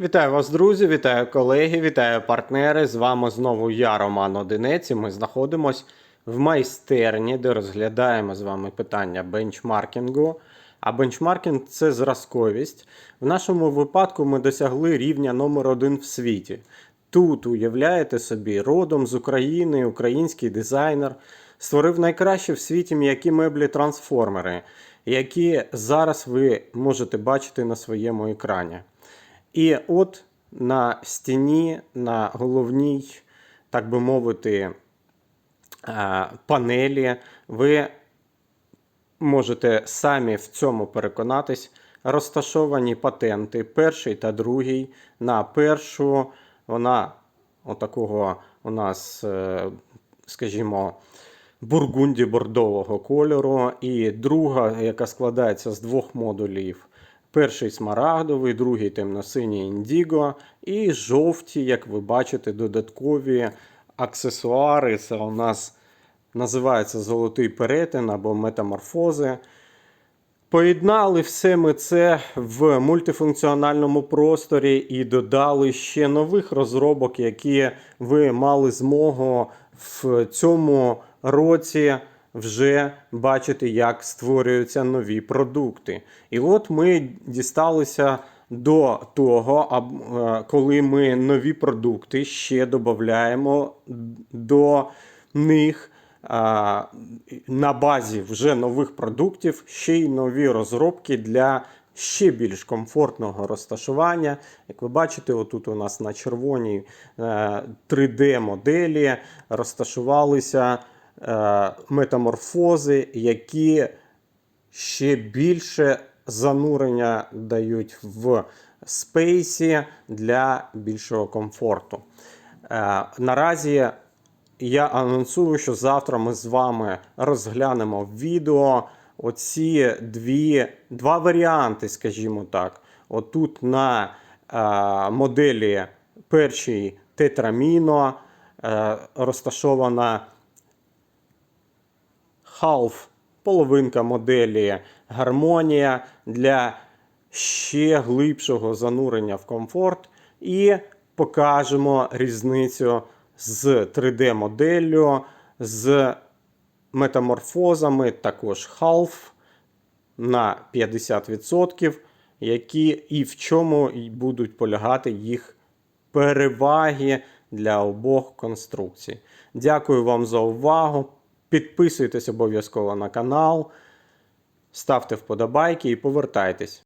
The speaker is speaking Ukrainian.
Вітаю вас, друзі, вітаю колеги, вітаю партнери. З вами знову я, Роман Одинець. і Ми знаходимось в майстерні, де розглядаємо з вами питання бенчмаркінгу. А бенчмаркінг це зразковість. В нашому випадку ми досягли рівня номер один в світі. Тут уявляєте собі, родом з України, український дизайнер створив найкращі в світі м'які меблі трансформери, які зараз ви можете бачити на своєму екрані. І от на стіні, на головній, так би мовити, е, панелі, ви можете самі в цьому переконатись. Розташовані патенти, перший та другий. На першу вона отакого у нас, е, скажімо, бургунді бордового кольору, і друга, яка складається з двох модулів. Перший смарагдовий, другий темно-синій індіго, і жовті, як ви бачите, додаткові аксесуари. Це у нас називається золотий перетин або метаморфози. Поєднали все ми це в мультифункціональному просторі і додали ще нових розробок, які ви мали змогу в цьому році вже бачити, як створюються нові продукти. І от ми дісталися до того, е, коли ми нові продукти ще додаємо до них на базі вже нових продуктів ще й нові розробки для ще більш комфортного розташування. Як ви бачите, отут у нас на червоній 3D-моделі розташувалися е, метаморфози, які ще більше занурення дають в спейсі для більшого комфорту. Е, Наразі я анонсую, що завтра ми з вами розглянемо в відео оці дві, два варіанти, скажімо так. Отут на е, моделі першій тетраміно е, розташована half половинка моделі гармонія для ще глибшого занурення в комфорт. І покажемо різницю з 3D-моделлю, з метаморфозами, також half на 50%, які і в чому будуть полягати їх переваги для обох конструкцій. Дякую вам за увагу. Підписуйтесь обов'язково на канал, ставте вподобайки і повертайтесь.